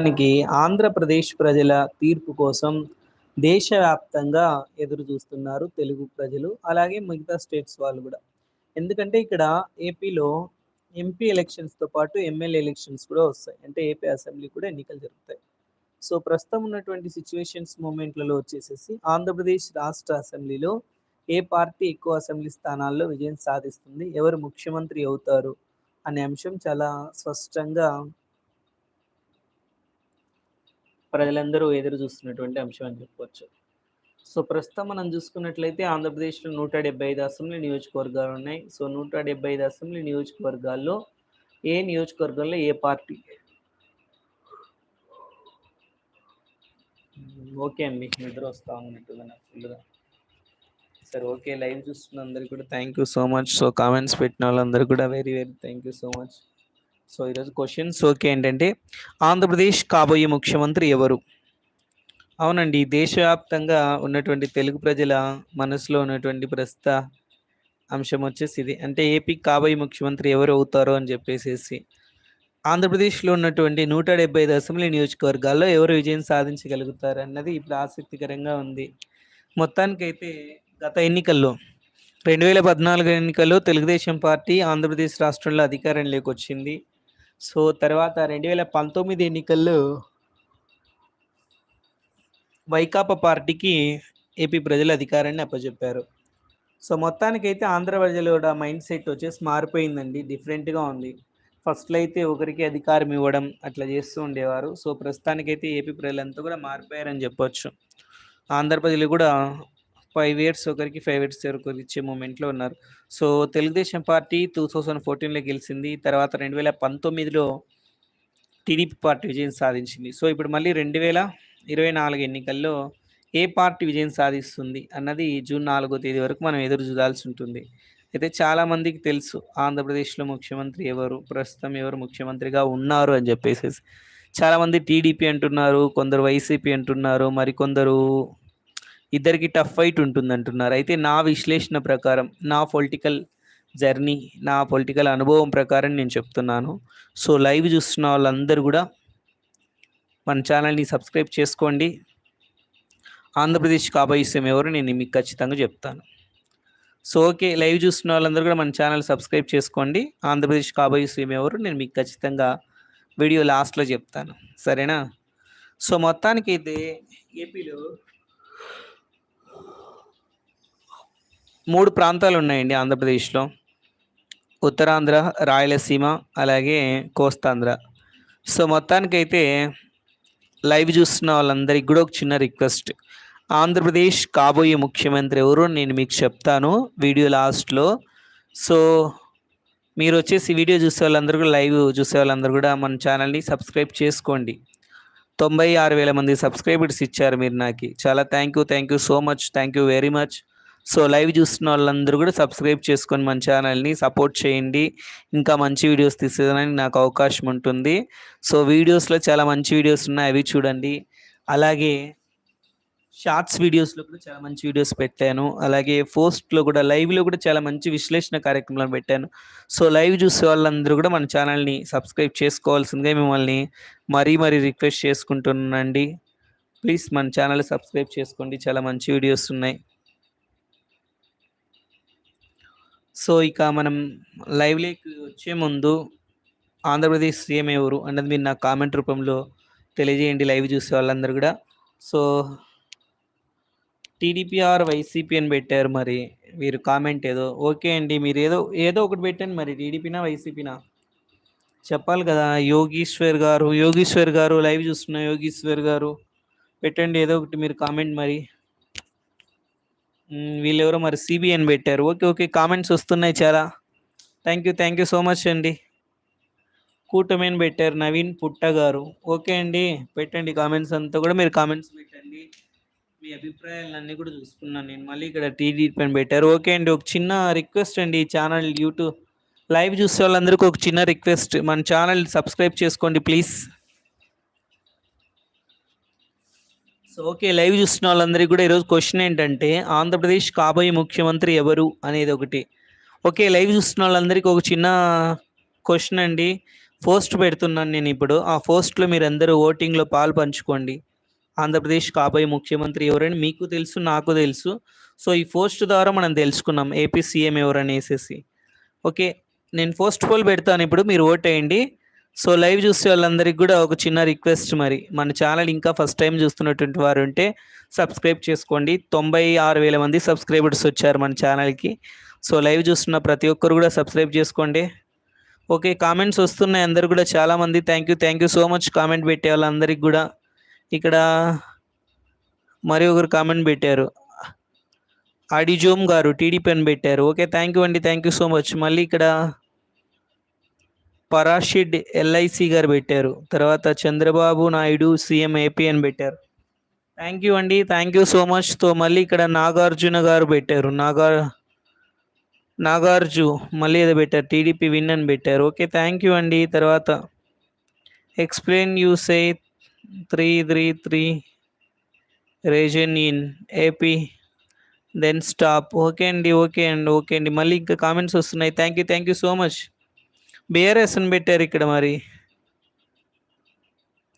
దానికి ఆంధ్రప్రదేశ్ ప్రజల తీర్పు కోసం దేశవ్యాప్తంగా ఎదురు చూస్తున్నారు తెలుగు ప్రజలు అలాగే మిగతా స్టేట్స్ వాళ్ళు కూడా. ఎందుకంటే ఇక్కడ ఏపీలో ఎంపీ ఎలక్షన్స్తో పాటు ఎమ్మెల్యే ఎలక్షన్స్ కూడా వస్తాయి. అంటే ఏపీ అసెంబ్లీ కూడా ఎన్నికలు జరుగుతాయి. సో ప్రస్తుతం ఉన్నటువంటి సిచ్యువేషన్స్ మూమెంట్లలో వచ్చేసేసి ఆంధ్రప్రదేశ్ రాష్ట్ర అసెంబ్లీలో ఏ పార్టీ ఎక్కువ అసెంబ్లీ స్థానాల్లో విజయం సాధిస్తుంది ఎవరు ముఖ్యమంత్రి అవుతారు అనే అంశం చాలా స్పష్టంగా ప్రజలందరూ ఎదురు చూస్తున్నటువంటి అంశం అని చెప్పవచ్చు సో ప్రస్తుతం మనం చూసుకున్నట్లయితే ఆంధ్రప్రదేశ్లో నూట డెబ్బై ఐదు అసెంబ్లీ నియోజకవర్గాలు ఉన్నాయి. సో నూట డెబ్బై ఐదు అసెంబ్లీ నియోజకవర్గాల్లో ఏ నియోజకవర్గంలో ఏ పార్టీ? ఓకే అండి నిద్ర వస్తా ఉన్నట్టుగా నాకు ఫుల్గా సరే ఓకే లైవ్ చూస్తున్న అందరికి కూడా thank you so much. So comments పెట్టిన వాళ్ళందరూ కూడా very very thank you so much. So ఈరోజు క్వశ్చన్స్ ఓకే ఏంటంటే ఆంధ్రప్రదేశ్ కాబోయే ముఖ్యమంత్రి ఎవరు? అవునండి దేశవ్యాప్తంగా ఉన్నటువంటి తెలుగు ప్రజల మనసులో ఉన్నటువంటి ప్రస్తుత అంశం వచ్చేసి ఇది. అంటే ఏపీ కాబోయే ముఖ్యమంత్రి ఎవరు అవుతారో అని చెప్పేసేసి ఆంధ్రప్రదేశ్లో ఉన్నటువంటి నూట డెబ్బై ఐదు అసెంబ్లీ నియోజకవర్గాల్లో ఎవరు విజయం సాధించగలుగుతారు అన్నది ఇప్పుడు ఆసక్తికరంగా ఉంది. మొత్తానికైతే గత ఎన్నికల్లో రెండు వేల పద్నాలుగు ఎన్నికల్లో తెలుగుదేశం పార్టీ ఆంధ్రప్రదేశ్ రాష్ట్రంలో అధికారంలోకి వచ్చింది. సో తర్వాత రెండు వేల పంతొమ్మిది ఎన్నికల్లో వైకాపా పార్టీకి ఏపీ ప్రజలు అధికారాన్ని అప్పచెప్పారు సో మొత్తానికైతే ఆంధ్ర ప్రజల కూడా మైండ్ సెట్ వచ్చేసి మారిపోయిందండి. డిఫరెంట్గా ఉంది. ఫస్ట్లో అయితే ఒకరికి అధికారం ఇవ్వడం అట్లా చేస్తూ ఉండేవారు. సో ప్రస్తుతానికైతే ఏపీ ప్రజలంతా కూడా మారిపోయారని చెప్పొచ్చు. ఆంధ్ర ప్రజలు కూడా ఫైవ్ ఇయర్స్ ఒకరికి ఫైవ్ ఇయర్స్ ఒకరికి ఇచ్చే మూమెంట్లో ఉన్నారు. So Telugu Desam party two thousand ఫోర్టీన్లో గెలిచింది. తర్వాత రెండు వేల పంతొమ్మిదిలో టీడీపీ పార్టీ విజయం సాధించింది. సో ఇప్పుడు మళ్ళీ రెండు వేల ఇరవై నాలుగు ఎన్నికల్లో ఏ పార్టీ విజయం సాధిస్తుంది అన్నది జూన్ నాలుగో తేదీ వరకు మనం ఎదురు చూడాల్సి ఉంటుంది. అయితే చాలామందికి తెలుసు ఆంధ్రప్రదేశ్లో ముఖ్యమంత్రి ఎవరు ప్రస్తుతం ఎవరు ముఖ్యమంత్రిగా ఉన్నారు అని చెప్పేసి చాలామంది టీడీపీ అంటున్నారు కొందరు వైసీపీ అంటున్నారు మరికొందరు ఇద్దరికి టఫ్ ఫైట్ ఉంటుంది అంటున్నారు అయితే నా విశ్లేషణ ప్రకారం నా పొలిటికల్ జర్నీ నా పొలిటికల్ అనుభవం ప్రకారం నేను చెప్తున్నాను. సో లైవ్ చూస్తున్న వాళ్ళందరూ కూడా మన ఛానల్ని సబ్స్క్రైబ్ చేసుకోండి. ఆంధ్రప్రదేశ్ కాబోయిస్తాం ఎవరు నేను మీకు ఖచ్చితంగా చెప్తాను. సో ఓకే లైవ్ చూస్తున్న వాళ్ళందరూ కూడా మన ఛానల్ సబ్స్క్రైబ్ చేసుకోండి. ఆంధ్రప్రదేశ్ కాబోయిస్తాం ఎవరు నేను మీకు ఖచ్చితంగా వీడియో లాస్ట్లో చెప్తాను. సరేనా? సో మొత్తానికైతే ఏపీలో మూడు ప్రాంతాలు ఉన్నాయండి ఆంధ్రప్రదేశ్లో. ఉత్తరాంధ్ర రాయలసీమ అలాగే కోస్తాంధ్ర. సో మొత్తానికైతే లైవ్ చూస్తున్న వాళ్ళందరికీ కూడా ఒక చిన్న రిక్వెస్ట్. ఆంధ్రప్రదేశ్ కాబోయే ముఖ్యమంత్రి ఎవరు నేను మీకు చెప్తాను వీడియో లాస్ట్లో. సో మీరు వచ్చేసి వీడియో చూసే వాళ్ళందరూ కూడా లైవ్ చూసే వాళ్ళందరూ కూడా మన ఛానల్ని సబ్స్క్రైబ్ చేసుకోండి. తొంభై ఆరు వేల మంది సబ్స్క్రైబర్స్ ఇచ్చారు మీరు నాకు. చాలా thank you thank you so much thank you very much. So live చూస్తున్న వాళ్ళందరూ కూడా సబ్స్క్రైబ్ చేసుకొని మన ఛానల్ని సపోర్ట్ చేయండి. ఇంకా మంచి వీడియోస్ తీసేదానికి నాకు అవకాశం ఉంటుంది. సో వీడియోస్లో చాలా మంచి వీడియోస్ ఉన్నాయి. అవి చూడండి. అలాగే షార్ట్స్ వీడియోస్లో కూడా చాలా మంచి వీడియోస్ పెట్టాను. అలాగే పోస్ట్లో కూడా లైవ్లో కూడా చాలా మంచి విశ్లేషణ కార్యక్రమాలను పెట్టాను. సో లైవ్ చూసే వాళ్ళందరూ కూడా మన ఛానల్ని సబ్స్క్రైబ్ చేసుకోవాల్సిందిగా మిమ్మల్ని మరీ మరీ రిక్వెస్ట్ చేసుకుంటున్నానండి. ప్లీజ్ మన ఛానల్ సబ్స్క్రైబ్ చేసుకోండి. చాలా మంచి వీడియోస్ ఉన్నాయి. సో ఇక మనం లైవ్లోకి వచ్చే ముందు ఆంధ్రప్రదేశ్ సీఎం ఎవరు అన్నది మీరు నా కామెంట్ రూపంలో తెలియజేయండి లైవ్ చూసే వాళ్ళందరూ కూడా. సో టీడీపీ ఆర్ వైసీపీ అని పెట్టారు మరి మీరు కామెంట్ ఏదో. ఓకే అండి మీరు ఏదో ఏదో ఒకటి పెట్టండి మరి టీడీపీనా వైసీపీనా? చెప్పాలి కదా యోగీశ్వర్ గారు యోగీశ్వర్ గారు లైవ్ చూస్తున్న యోగీశ్వర్ గారు పెట్టండి ఏదో ఒకటి మీరు కామెంట్ మరి. వీళ్ళెవరో మరి సిబిఎన్ పెట్టారు. ఓకే ఓకే కామెంట్స్ వస్తున్నాయి చాలా. Thank you thank you so much అండి. కూటమిని పెట్టారు నవీన్ పుట్ట గారు. ఓకే అండి పెట్టండి కామెంట్స్ అంతా కూడా. మీరు కామెంట్స్ పెట్టండి. మీ అభిప్రాయాలన్నీ కూడా చూసుకున్నాను నేను. మళ్ళీ ఇక్కడ టీడీ పైన పెట్టారు. ఓకే అండి ఒక చిన్న రిక్వెస్ట్ అండి ఈ ఛానల్ యూట్యూబ్ లైవ్ చూసే వాళ్ళందరికీ ఒక చిన్న రిక్వెస్ట్ మన ఛానల్ సబ్స్క్రైబ్ చేసుకోండి ప్లీజ్ సో ఓకే లైవ్ చూస్తున్న వాళ్ళందరికీ కూడా ఈరోజు క్వశ్చన్ ఏంటంటే ఆంధ్రప్రదేశ్ కాబోయే ముఖ్యమంత్రి ఎవరు అనేది ఒకటి. ఓకే లైవ్ చూస్తున్న వాళ్ళందరికీ ఒక చిన్న క్వశ్చన్ అండి. పోస్ట్ పెడుతున్నాను నేను ఇప్పుడు. ఆ పోస్ట్లో మీరు అందరూ ఓటింగ్లో పాలు పంచుకోండి. ఆంధ్రప్రదేశ్ కాబోయే ముఖ్యమంత్రి ఎవరని మీకు తెలుసు నాకు తెలుసు. సో ఈ పోస్ట్ ద్వారా మనం తెలుసుకున్నాం ఏపీ సీఎం ఎవరని వేసేసి ఓకే నేను పోస్ట్ పోల్ పెడతాను ఇప్పుడు మీరు ఓట్ సో లైవ్ చూసే వాళ్ళందరికీ కూడా ఒక చిన్న రిక్వెస్ట్ మరి. మన ఛానల్ ఇంకా ఫస్ట్ టైం చూస్తున్నటువంటి వారు ఉంటే సబ్స్క్రైబ్ చేసుకోండి. తొంభై ఆరు వేల మంది సబ్స్క్రైబర్స్ వచ్చారు మన ఛానల్కి. సో లైవ్ చూస్తున్న ప్రతి ఒక్కరు కూడా సబ్స్క్రైబ్ చేసుకోండి. ఓకే కామెంట్స్ వస్తున్నాయి. అందరు కూడా చాలామంది thank you thank you so much comment పెట్టే వాళ్ళందరికీ కూడా. ఇక్కడ మరి ఒకరు కామెంట్ పెట్టారు. అడిజోమ్ గారు టీడీపీ అని పెట్టారు. ఓకే థ్యాంక్ యూ అండి. Thank you so much. మళ్ళీ ఇక్కడ పరాషిడ్ ఎల్ఐసి గారు పెట్టారు. తర్వాత చంద్రబాబు నాయుడు సీఎం ఏపీ అని పెట్టారు. థ్యాంక్ యూ అండి. థ్యాంక్ యూ సో మచ్తో మళ్ళీ ఇక్కడ నాగార్జున గారు పెట్టారు. నాగా నాగార్జు మళ్ళీ ఏదో పెట్టారు. టీడీపీ విన్ అని పెట్టారు. ఓకే థ్యాంక్ యూ అండి. తర్వాత explain you say three three three reason in AP then stop okay అండి ఓకే అండి ఓకే అండి. మళ్ళీ ఇంకా కామెంట్స్ వస్తున్నాయి. Thank you thank you so much BRS అని పెట్టారు ఇక్కడ మరి.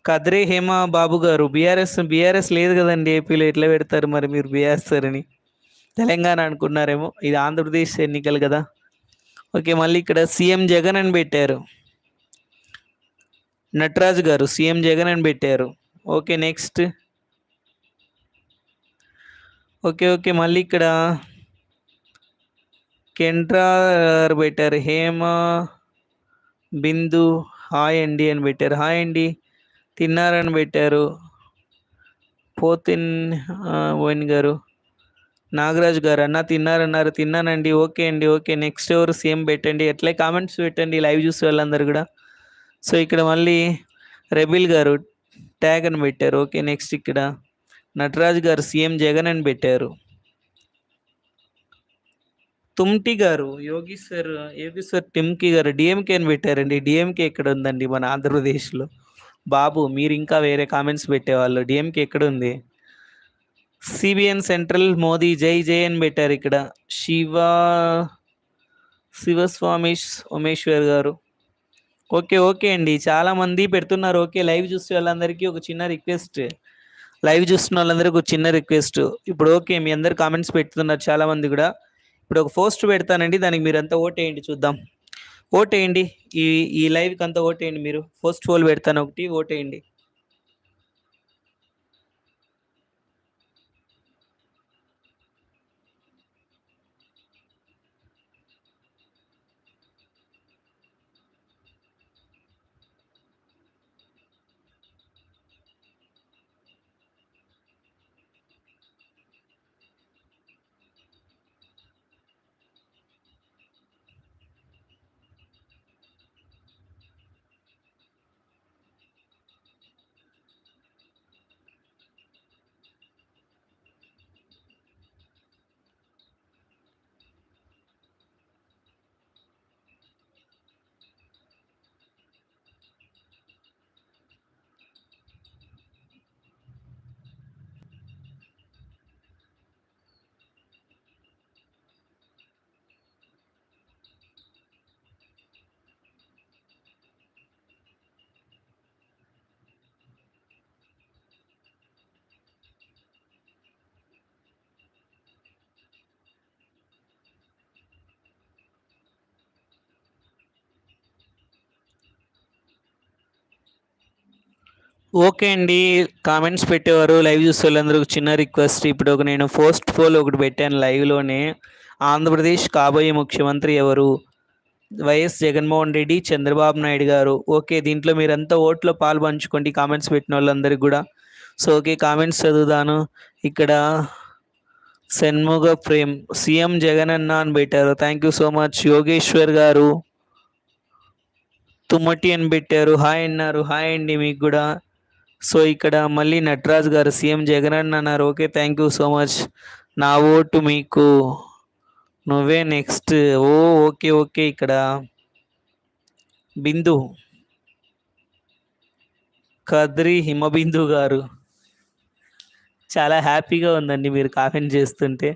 కద్రే హేమ బాబు గారు బీఆర్ఎస్ బీఆర్ఎస్ లేదు కదండి ఏపీలో ఎట్లా పెడతారు మరి మీరు బీఆర్ఎస్ అని తెలంగాణ అనుకున్నారేమో ఇది ఆంధ్రప్రదేశ్ ఎన్నికలు కదా. ఓకే మళ్ళీ ఇక్కడ సీఎం జగన్ అని పెట్టారు. నటరాజు గారు సీఎం జగన్ అని పెట్టారు. Okay next. ఓకే ఓకే మళ్ళీ ఇక్కడ కెంట్రా గారు పెట్టారు హేమ బిందు హాయ్ అండి అని పెట్టారు. హాయ్ అండి తిన్నారని పెట్టారు. పోతిన్ ఓయన్ గారు నాగరాజు గారు అన్న తిన్నారన్నారు. తిన్నానండి. ఓకే అండి ఓకే. నెక్స్ట్ ఎవరు సేమ్ పెట్టండి. ఎట్లే కామెంట్స్ పెట్టండి లైవ్ చూసే వాళ్ళందరూ కూడా. సో ఇక్కడ మళ్ళీ రెబిల్ గారు ట్యాగ్ అని పెట్టారు. ఓకే నెక్స్ట్ ఇక్కడ నటరాజు గారు సీఎం జగన్ అని పెట్టారు. తుమ్టి గారు యోగేశ్వర్ యోగేశ్వర్ టిమ్కి గారు డిఎంకే అని పెట్టారండి. డిఎంకే ఎక్కడ ఉందండి మన ఆంధ్రప్రదేశ్లో? బాబు మీరు ఇంకా వేరే కామెంట్స్ పెట్టేవాళ్ళు. డిఎంకే ఎక్కడ ఉంది? సిబిఎన్ సెంట్రల్ మోదీ జై జై అని పెట్టారు ఇక్కడ. శివ శివస్వామి ఉమేశ్వర్ గారు. ఓకే ఓకే అండి. చాలా మంది పెడుతున్నారు. ఓకే లైవ్ చూసే వాళ్ళందరికీ ఒక చిన్న రిక్వెస్ట్. లైవ్ చూస్తున్న వాళ్ళందరికీ ఒక చిన్న రిక్వెస్ట్. ఇప్పుడు ఓకే మీ అందరు కామెంట్స్ పెడుతున్నారు చాలా మంది కూడా. ఇప్పుడు ఒక పోస్ట్ పెడతానండి దానికి మీరు అంతా ఓటేయండి చూద్దాం. ఓటేయండి ఈ ఈ లైవ్కి అంతా ఓటేయండి మీరు. పోస్ట్ పోల్ పెడతాను ఒకటి ఓటేయండి. ఓకే అండి. కామెంట్స్ పెట్టేవారు. లైవ్ చూసే వాళ్ళందరూ చిన్న రిక్వెస్ట్. ఇప్పుడు ఒక నేను పోస్ట్ పోల్ ఒకటి పెట్టాను లైవ్లోనే. ఆంధ్రప్రదేశ్ కాబోయే ముఖ్యమంత్రి ఎవరు? వైఎస్ జగన్మోహన్ రెడ్డి చంద్రబాబు నాయుడు గారు. ఓకే దీంట్లో మీరంతా ఓట్లో పాలు పంచుకోండి. కామెంట్స్ పెట్టిన వాళ్ళందరికీ కూడా. సో ఓకే కామెంట్స్ చదువుతాను. ఇక్కడ షణ్ముగ ప్రేమ్ సీఎం జగన్ అన్న అని పెట్టారు. Thank you so much. Yogeshwar గారు తుమ్మటి అని పెట్టారు. హాయ్ అన్నారు. హాయ్ అండి మీకు కూడా. సో ఇక్కడ మళ్ళీ నటరాజ్ గారు సీఎం జగన్ అన్న అన్నారు. Okay thank you so much నా ఓటు మీకు. నువ్వే నెక్స్ట్ ఓ ఓకే ఓకే ఇక్కడ. బిందు. కద్రి హిమబిందు గారు. చాలా హ్యాపీగా ఉందండి మీరు కామెంట్ చేస్తుంటే.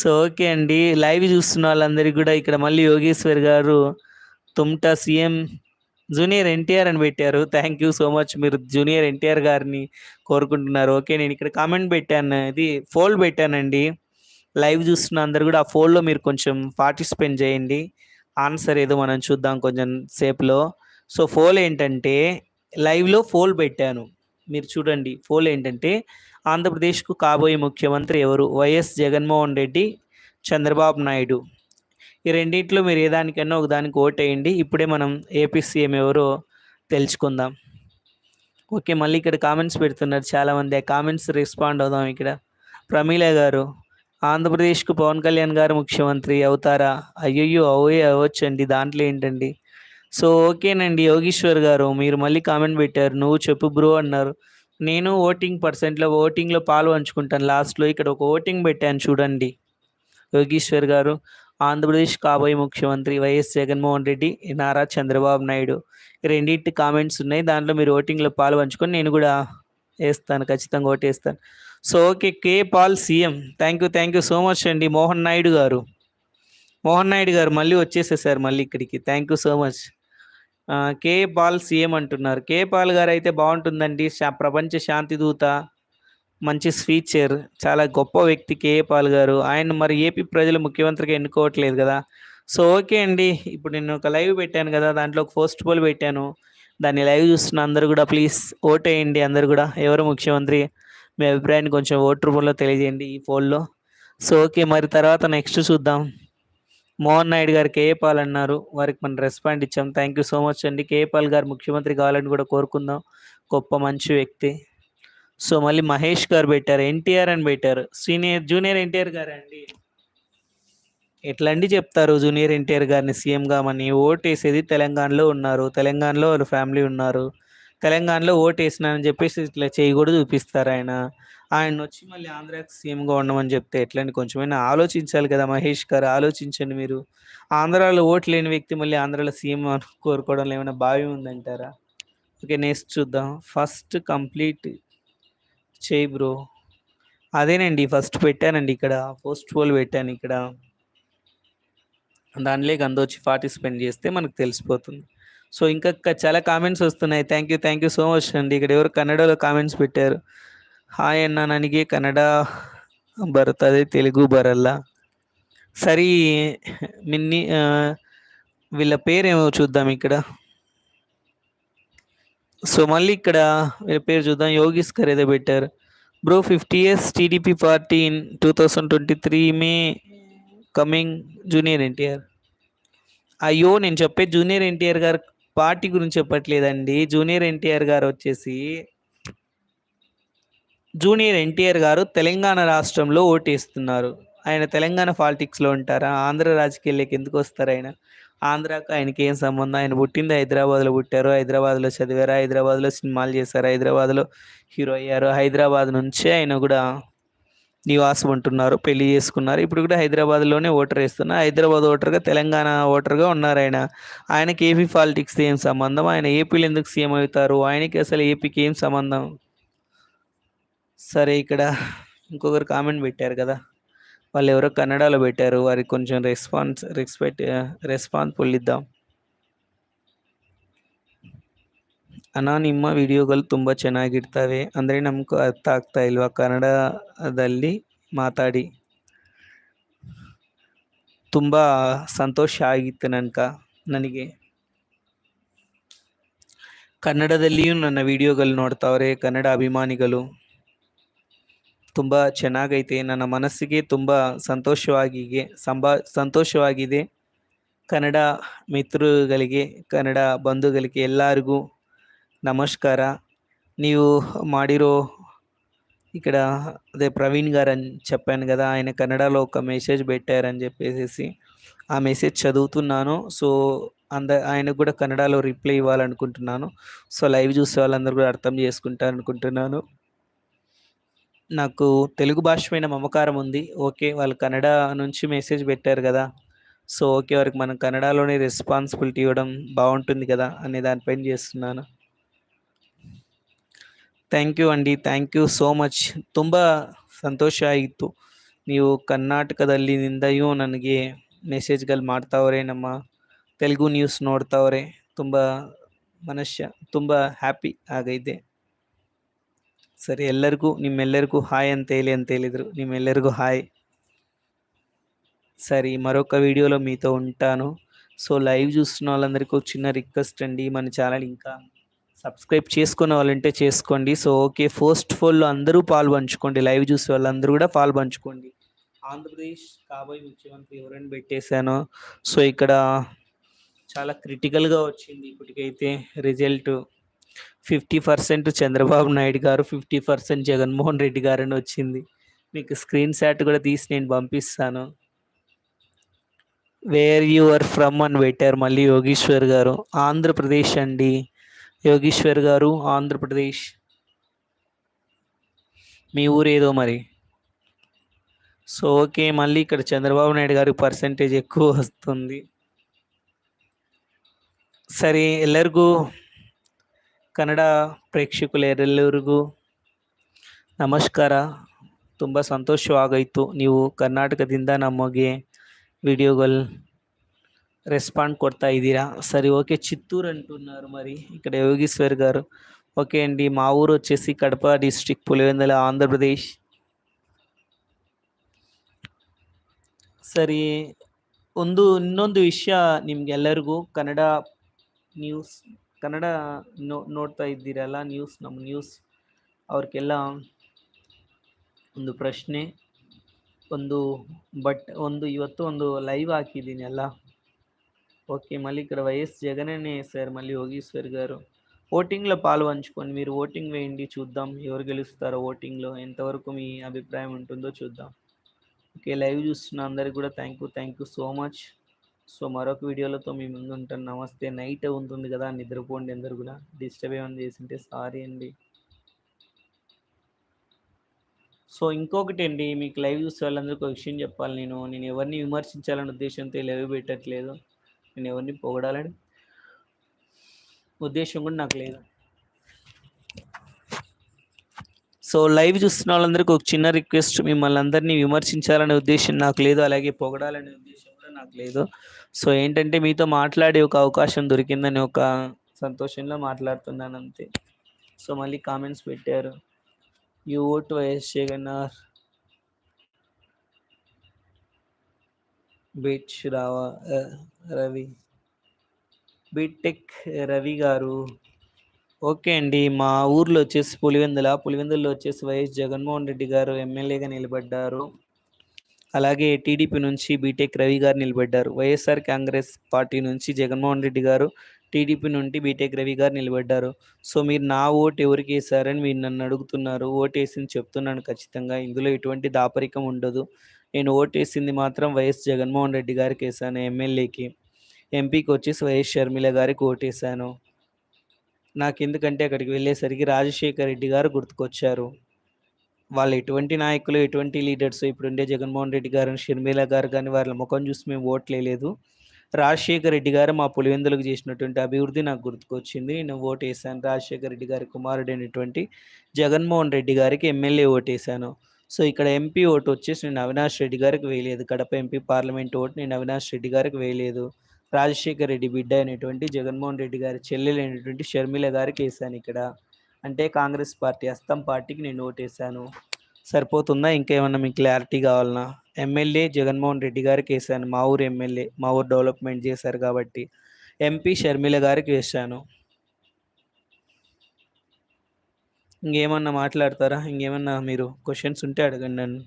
సో ఓకే అండి. లైవ్ చూస్తున్న వాళ్ళందరికీ కూడా ఇక్కడ మళ్ళీ యోగేశ్వర్ గారు తుమ్టా సీఎం జూనియర్ ఎన్టీఆర్ అని పెట్టారు. Thank you so much. మీరు జూనియర్ ఎన్టీఆర్ గారిని కోరుకుంటున్నారు. ఓకే నేను ఇక్కడ కామెంట్ పెట్టాను. ఇది ఫోల్డ్ పెట్టానండి. లైవ్ చూస్తున్న అందరు కూడా ఆ ఫోల్డ్లో మీరు కొంచెం పార్టిసిపేట్ చేయండి. ఆన్సర్ ఏదో మనం చూద్దాం కొంచెం సేపులో. సో ఫోల్ ఏంటంటే లైవ్లో ఫోల్ పెట్టాను. మీరు చూడండి ఫోల్ ఏంటంటే ఆంధ్రప్రదేశ్కు కాబోయే ముఖ్యమంత్రి ఎవరు? వైఎస్ జగన్మోహన్ రెడ్డి చంద్రబాబు నాయుడు. ఈ రెండింటిలో మీరు ఏ దానికైనా ఒక దానికి ఓటేయండి ఇప్పుడే మనం ఏపీ సీఎం ఎవరో తెలుసుకుందాం. ఓకే మళ్ళీ ఇక్కడ కామెంట్స్ పెడుతున్నారు చాలామంది. ఆ కామెంట్స్ రెస్పాండ్ అవుదాం ఇక్కడ. ప్రమీల గారు ఆంధ్రప్రదేశ్కు పవన్ కళ్యాణ్ గారు ముఖ్యమంత్రి అవుతారా? అయ్యయ్యో అవే అవ్వచ్చండి. దాంట్లో ఏంటండి? సో ఓకేనండి. యోగీశ్వర్ గారు మీరు మళ్ళీ కామెంట్ పెట్టారు. నువ్వు చెప్పు బ్రో అన్నారు. నేను ఓటింగ్ పర్సెంట్లో ఓటింగ్లో పాలు పంచుకుంటాను. లాస్ట్లో ఇక్కడ ఒక ఓటింగ్ పెట్టాను చూడండి. యోగీశ్వర్ గారు ఆంధ్రప్రదేశ్ కాబోయే ముఖ్యమంత్రి వైఎస్ జగన్మోహన్ రెడ్డి నారా చంద్రబాబు నాయుడు రెండింటి కామెంట్స్ ఉన్నాయి. దాంట్లో మీరు ఓటింగ్లో పాలు పంచుకొని నేను కూడా వేస్తాను ఖచ్చితంగా ఓటేస్తాను so okay K Paul CM. Thank you thank you so much అండి. మోహన్ నాయుడు గారు. మోహన్ నాయుడు గారు మళ్ళీ వచ్చేసేసారు మళ్ళీ ఇక్కడికి. Thank you so much K Paul CM అంటున్నారు. కే పాల్ గారు అయితే బాగుంటుందండి. శా ప్రపంచ శాంతి దూత. మంచి స్పీచర్ చాలా గొప్ప వ్యక్తి కేఏ పాల్ గారు. ఆయన మరి ఏపీ ప్రజలు ముఖ్యమంత్రిగా ఎన్నుకోవట్లేదు కదా. సో ఓకే అండి. ఇప్పుడు నేను ఒక లైవ్ పెట్టాను కదా. దాంట్లో ఒక పోస్ట్ పోల్ పెట్టాను. దాన్ని లైవ్ చూస్తున్న అందరూ కూడా ప్లీజ్ ఓటేయండి. అందరు కూడా ఎవరు ముఖ్యమంత్రి? మీ అభిప్రాయాన్ని కొంచెం ఓటు రూపంలో తెలియజేయండి ఈ పోల్లో సో ఓకే. మరి తర్వాత నెక్స్ట్ చూద్దాం. మోహన్ నాయుడు గారు కేఏ పాల్ అన్నారు. వారికి మనం రెస్పాండ్ ఇచ్చాం. థ్యాంక్ యూ సో మచ్ అండి. కేఏ పాల్ గారు ముఖ్యమంత్రి కావాలని కూడా కోరుకుందాం. గొప్ప మంచి వ్యక్తి. సో మళ్ళీ మహేష్ గారు పెట్టారు ఎన్టీఆర్ అని పెట్టారు. సీనియర్ జూనియర్ ఎన్టీఆర్ గారు అండి. ఎట్లా అండి చెప్తారు జూనియర్ ఎన్టీఆర్ గారిని సీఎం కామని? ఓటు వేసేది తెలంగాణలో ఉన్నారు. తెలంగాణలో వాళ్ళ ఫ్యామిలీ ఉన్నారు. తెలంగాణలో ఓటు వేసినానని చెప్పేసి ఇట్లా చేయి కూడా చూపిస్తారు ఆయన. ఆయన వచ్చి మళ్ళీ ఆంధ్రాకి సీఎంగా ఉండమని చెప్తే ఎట్లని కొంచెమైనా ఆలోచించాలి కదా మహేష్ గారు ఆలోచించండి మీరు. ఆంధ్రాలో ఓటు లేని వ్యక్తి మళ్ళీ ఆంధ్రాలో సీఎం కోరుకోవడంలో ఏమైనా భావ్యం ఉందంటారా? ఓకే నెక్స్ట్ చూద్దాం. ఫస్ట్ కంప్లీట్ చేయి బ్రో. అదేనండి ఫస్ట్ పెట్టానండి ఇక్కడ పోస్ట్ పోల్ పెట్టాను ఇక్కడ. దానిలో అందొచ్చి పార్టిసిపెంట్ చేస్తే మనకు తెలిసిపోతుంది. సో ఇంకా చాలా కామెంట్స్ వస్తున్నాయి. Thank you thank you so much అండి. ఇక్కడ ఎవరు కన్నడలో కామెంట్స్ పెట్టారు? హాయ్ అన్న ನನಗೆ కన్నడ ಬರುತ್ತದೆ తెలుగు బరల్లా సరే మిన్ని వీళ్ళ పేరేమో చూద్దాం ఇక్కడ. సో మళ్ళీ ఇక్కడ పేరు చూద్దాం. యోగిస్ గారు ఏదో పెట్టారు. Bro fifty years TDP party in two thousand twenty three may coming junior NTR. అయ్యో నేను చెప్పే జూనియర్ ఎన్టీఆర్ గారు పార్టీ గురించి చెప్పట్లేదండి. జూనియర్ ఎన్టీఆర్ గారు వచ్చేసి జూనియర్ ఎన్టీఆర్ గారు తెలంగాణ రాష్ట్రంలో ఓటేస్తున్నారు. ఆయన తెలంగాణ పాలిటిక్స్లో ఉంటారా? ఆంధ్ర రాజకీయాల్లోకి ఎందుకు వస్తారు ఆయన? ఆంధ్రాకు ఆయనకి ఏం సంబంధం? ఆయన పుట్టింది హైదరాబాద్లో పుట్టారు. హైదరాబాద్లో చదివారు. హైదరాబాద్లో సినిమాలు చేశారు. హైదరాబాద్లో హీరో అయ్యారు. హైదరాబాద్ నుంచే ఆయన కూడా నివాసం ఉంటున్నారు. పెళ్ళి చేసుకున్నారు. ఇప్పుడు కూడా హైదరాబాద్లోనే ఓటర్ వేస్తున్నారు. హైదరాబాద్ ఓటర్గా తెలంగాణ ఓటర్గా ఉన్నారు ఆయన. ఆయనకి ఏపీ పాలిటిక్స్ ఏం సంబంధం? ఆయన ఏపీలో ఎందుకు సీఎం అవుతారు? ఆయనకి అసలు ఏపీకి ఏం సంబంధం? సరే ఇక్కడ ఇంకొకరు కామెంట్ పెట్టారు కదా. వాళ్ళు ఎవరో కన్నడలో పెట్టారు వారికి కొంచెం రెస్పాన్స్ రెస్పెక్ట్ ರೆಸ್ಪಾನ್ಸ್ಫುಲ್ ಇದ್ದಾಂ ಅಣ್ಣ ನಿಮ್ಮ ವಿಡಿಯೋಗಳು ತುಂಬ ಚೆನ್ನಾಗಿರ್ತವೆ ಅಂದರೆ ನಮಗೂ ಅರ್ಥ ಆಗ್ತಾ ಇಲ್ವಾ ಕನ್ನಡದಲ್ಲಿ ಮಾತಾಡಿ ತುಂಬ ಸಂತೋಷ ಆಗಿತ್ತು ನನ್ಕ ನನಗೆ ಕನ್ನಡದಲ್ಲಿಯೂ ನನ್ನ ವಿಡಿಯೋಗಳು ನೋಡ್ತಾವ್ರೆ ಕನ್ನಡ ಅಭಿಮಾನಿಗಳು ತುಂಬ ಚೆನ್ನಾಗೈತೆ ನನ್ನ ಮನಸ್ಸಿಗೆ ತುಂಬ ಸಂತೋಷವಾಗಿದೆ ಸಂಬಾ ಸಂತೋಷವಾಗಿದೆ ಕನ್ನಡ ಮಿತ್ರಗಳಿಗೆ ಕನ್ನಡ ಬಂಧುಗಳಿಗೆ ಎಲ್ಲರಿಗೂ నమస్కార నీవు మాడిరో ఇక్కడ అదే ప్రవీణ్ గారు అని చెప్పాను కదా ఆయన కన్నడలో ఒక మెసేజ్ పెట్టారని చెప్పేసి ఆ మెసేజ్ చదువుతున్నాను సో అంద ఆయనకు కూడా కన్నడలో రిప్లై ఇవ్వాలనుకుంటున్నాను సో లైవ్ చూసే వాళ్ళందరూ కూడా అర్థం చేసుకుంటారు అనుకుంటున్నాను నాకు తెలుగు భాష పైన మమకారం ఉంది ఓకే వాళ్ళు కన్నడ నుంచి మెసేజ్ పెట్టారు కదా సో ఓకే వారికి మనం కన్నడలోనే రెస్పాన్సిబిలిటీ ఇవ్వడం బాగుంటుంది కదా అనే దానిపైన చేస్తున్నాను thank you ಅಂಡಿ thank you so much ತುಂಬ ಸಂತೋಷ ಆಯಿತು ನೀವು ಕರ್ನಾಟಕದಲ್ಲಿನಿಂದಯೂ ನನಗೆ ಮೆಸೇಜ್ಗಳು ಮಾಡ್ತಾವ್ರೆ ನಮ್ಮ ತೆಲುಗು ನ್ಯೂಸ್ ನೋಡ್ತಾವ್ರೆ ತುಂಬ ಮನುಷ್ಯ ತುಂಬ ಹ್ಯಾಪಿ ಆಗೈತೆ ಸರಿ ಎಲ್ಲರಿಗೂ ನಿಮ್ಮೆಲ್ಲರಿಗೂ ಹಾಯ್ ಅಂತ ಹೇಳಿ ಅಂತ ಹೇಳಿದರು ನಿಮ್ಮೆಲ್ಲರಿಗೂ ಹಾಯ್ సరే మరొక వీడియోలో మీతో ఉంటాను. సో లైవ్ చూస్తున్న వాళ్ళందరికీ ఒక చిన్న రిక్వెస్ట్ అండి. మన ఛానల్ ఇంకా సబ్స్క్రైబ్ చేసుకునే వాళ్ళంటే చేసుకోండి. సో ఓకే ఫస్ట్ ఫోల్లో అందరూ పాలు పంచుకోండి. లైవ్ చూసే వాళ్ళందరూ కూడా పాలు పంచుకోండి. ఆంధ్రప్రదేశ్ కాబోయే ముఖ్యమంత్రి ఎవరైనా పెట్టేశాను సో ఇక్కడ చాలా క్రిటికల్గా వచ్చింది ఇప్పటికైతే result. Fifty percent Chandrababu Naidu గారు ఫిఫ్టీ పర్సెంట్ జగన్మోహన్ రెడ్డి గారు అని వచ్చింది. మీకు స్క్రీన్ షాట్ కూడా తీసి నేను పంపిస్తాను. వేర్ యు ఆర్ ఫ్రమ్ అని పెట్టారు మళ్ళీ యోగేశ్వర్ గారు. ఆంధ్రప్రదేశ్ అండి. యోగేశ్వర్ గారు ఆంధ్రప్రదేశ్. మీ ఊరేదో మరి. సో ఓకే మళ్ళీ ఇక్కడ చంద్రబాబు నాయుడు గారు పర్సంటేజ్ ఎక్కువ వస్తుంది. సరే ఎల్లరికూ ಕನ್ನಡ ಪ್ರೇಕ್ಷಕರೆಲ್ಲರಿಗೂ ನಮಸ್ಕಾರ ತುಂಬ ಸಂತೋಷವಾಗಾಯಿತು ನೀವು ಕರ್ನಾಟಕದಿಂದ ನಮಗೆ ವಿಡಿಯೋಗಳು రెస్పాండ్ కొడతా ఇదిరా సరే ఓకే చిత్తూరు అంటున్నారు మరి ఇక్కడ యోగీశ్వర్ గారు ఓకే అండి మా ఊరు వచ్చేసి కడప డిస్ట్రిక్ట్ పులివెందుల ఆంధ్రప్రదేశ్ ಸರಿ ಒಂದು ಇನ್ನೊಂದು ವಿಷಯ ನಿಮ್ಗೆಲ್ಲರಿಗೂ ಕನ್ನಡ ನ್ಯೂಸ್ ಕನ್ನಡ ನೋ ನೋಡ್ತಾ ಇದ್ದೀರಲ್ಲ ನ್ಯೂಸ್ ನಮ್ಮ ನ್ಯೂಸ್ ಅವ್ರಿಗೆಲ್ಲ ಒಂದು ಪ್ರಶ್ನೆ ಒಂದು ಬಟ್ ಒಂದು ಇವತ್ತು ಒಂದು ಲೈವ್ ಹಾಕಿದ್ದೀನಿ ಅಲ್ಲ ಓಕೆ ಮಲ್ಲಿಕರ ఇక్కడ వైఎస్ ಸರ್ ಮಲ್ಲಿ మళ్ళీ యోగేశ్వర్ గారు ఓటింగ్లో పాల్పంచుకోండి మీరు ఓటింగ్ వేయండి చూద్దాం ఎవరు గెలుస్తారో ఓటింగ్లో ఎంతవరకు మీ అభిప్రాయం ఉంటుందో చూద్దాం ఓకే లైవ్ చూస్తున్న అందరికి కూడా thank you thank you so much so మరొక వీడియోలతో మీ ముందు ఉంటాను నమస్తే. నైట్ ఉంటుంది కదా నిద్రపోండి అందరు కూడా డిస్టర్బ్ ఏమైనా చేసింటే సారీ అండి. సో ఇంకొకటి అండి మీకు లైవ్ చూసే వాళ్ళందరికీ ఒక విషయం చెప్పాలి నేను. నేను ఎవరిని విమర్శించాలనే ఉద్దేశంతో లైవ్ పెట్టట్లేదు. నేను ఎవరిని పొగడాలని ఉద్దేశం కూడా నాకు లేదు. సో లైవ్ చూస్తున్న వాళ్ళందరికీ ఒక చిన్న రిక్వెస్ట్. మిమ్మల్ని అందరినీ విమర్శించాలనే ఉద్దేశం నాకు లేదు. అలాగే పొగడాలనే ఉద్దేశం కూడా నాకు లేదు. సో ఏంటంటే మీతో మాట్లాడే ఒక అవకాశం దొరికిందని ఒక సంతోషంలో మాట్లాడుతున్నాను అంతే. సో మళ్ళీ కామెంట్స్ పెట్టారు. You vote YS Jagan are beach రావా రవి. బీటెక్ రవి గారు. ఓకే అండి మా ఊర్లో వచ్చేసి పులివెందుల పులివెందుల్లో వచ్చేసి వైఎస్ జగన్మోహన్ రెడ్డి గారు ఎమ్మెల్యేగా నిలబడ్డారు. అలాగే టీడీపీ నుంచి బీటెక్ రవి గారు నిలబడ్డారు. వైఎస్ఆర్ కాంగ్రెస్ పార్టీ నుంచి జగన్మోహన్ రెడ్డి గారు టీడీపీ నుండి బీటెక్ రవి గారు నిలబడ్డారు. సో మీరు నా ఓటు ఎవరికి వేశారని మీరు నన్ను అడుగుతున్నారు. ఓటు వేసింది చెప్తున్నాను ఖచ్చితంగా. ఇందులో ఎటువంటి దాపరికం ఉండదు. నేను ఓటు వేసింది మాత్రం వైఎస్ జగన్మోహన్ రెడ్డి గారికి వేశాను. ఎమ్మెల్యేకి ఎంపీకి వచ్చేసి వైఎస్ షర్మిల గారికి ఓటేశాను. నాకు ఎందుకంటే అక్కడికి వెళ్ళేసరికి రాజశేఖర్ రెడ్డి గారు గుర్తుకొచ్చారు. వాళ్ళు ఎటువంటి నాయకులు ఎటువంటి లీడర్స్ ఇప్పుడుండే జగన్మోహన్ రెడ్డి గారు షర్మిల గారు కానీ వాళ్ళ ముఖం చూసి మేము ఓట్లేదు రాజశేఖర రెడ్డి గారు మా పులివెందులకు చేసినటువంటి అభివృద్ధి నాకు గుర్తుకొచ్చింది. నేను ఓటు వేసాను రాజశేఖర రెడ్డి గారి కుమారుడు అయినటువంటి జగన్మోహన్ రెడ్డి గారికి ఎమ్మెల్యే ఓటేశాను సో ఇక్కడ ఎంపీ ఓటు వచ్చేసి నేను అవినాష్ రెడ్డి గారికి వేయలేదు. కడప ఎంపీ పార్లమెంట్ ఓటు నేను అవినాష్ రెడ్డి గారికి వేయలేదు. రాజశేఖర రెడ్డి బిడ్డ అయినటువంటి జగన్మోహన్ రెడ్డి గారి చెల్లెలైనటువంటి షర్మిల గారికి వేశాను ఇక్కడ. అంటే కాంగ్రెస్ పార్టీ అస్తం పార్టీకి నేను ఓటేశాను సరిపోతుందా? ఇంకేమన్నా మీకు క్లారిటీ కావాలన్నా ఎమ్మెల్యే జగన్మోహన్ రెడ్డి గారికి వేసాను. మా ఊరు ఎమ్మెల్యే మా ఊరు డెవలప్మెంట్ చేశారు కాబట్టి. ఎంపీ షర్మిల గారికి వేశాను ఇంకేమన్నా మాట్లాడతారా? ఇంకేమన్నా మీరు క్వశ్చన్స్ ఉంటే అడగండి నన్ను.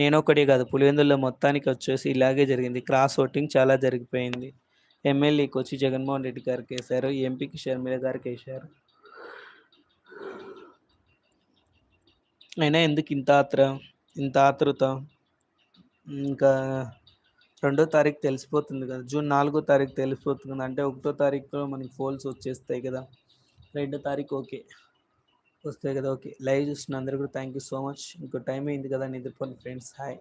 నేను ఒకటే కాదు పులివెందుల్లో మొత్తానికి వచ్చేసి ఇలాగే జరిగింది. క్రాస్ ఓటింగ్ చాలా జరిగిపోయింది. ఎమ్మెల్యేకి వచ్చి జగన్మోహన్ రెడ్డి గారికి వేశారు ఎంపీకి షర్మిల గారికి వేశారు. అయినా ఎందుకు ఇంత ఆత్ర ఇంత ఆతృత? ఇంకా రెండో తారీఖు తెలిసిపోతుంది కదా. జూన్ నాలుగో తారీఖు తెలిసిపోతుంది. అంటే ఒకటో తారీఖులో మనకి ఫోల్స్ వచ్చేస్తాయి కదా. రెండో తారీఖు ఓకే. వస్తాయి కదా ఓకే. లైవ్ చూసిన అందరూ కూడా థ్యాంక్ యూ సో మచ్ ఇంకో టైం అయింది కదా నిద్రపోండి ఫ్రెండ్స్ హాయ్